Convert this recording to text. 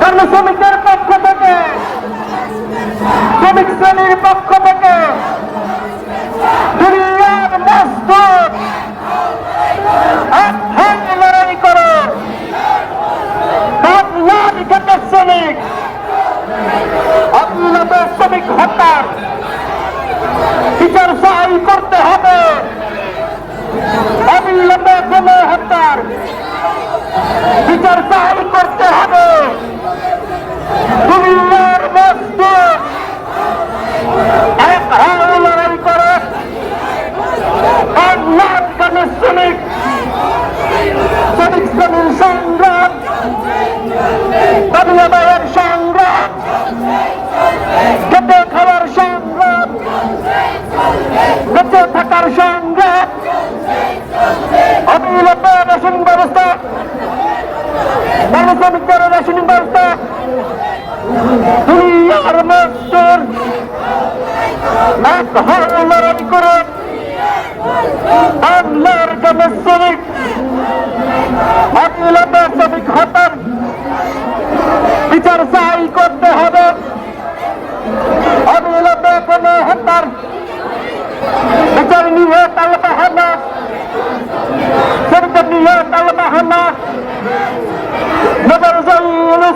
কারণ শ্রমিকের পক্ষ থেকে, শ্রমিক শ্রেণির পক্ষ থেকে দুনিয়ার লড়াই করো। শ্রমিক, অবিলম্বে শ্রমিক হত্যার বিচার সাহায্য করতে হবে। অবিলম্বে কোনো হত্যার বিচার সহায় করতে হবে। বেঁচে থাকার সংগ্রাম অবিলম্বে রেশন ব্যবস্থা শ্রমিকদের রেশন ব্যবস্থা, দুনিয়ার মজদুর, এক হাল করে বাংলার জন্য শ্রমিক। অবিলম্বে বিচার চাই করতে হবে। অবিলম্বে কোন হত্যার Bukan niat Allah Taala. Serta niat Allah Taala. Nabi Rasulullah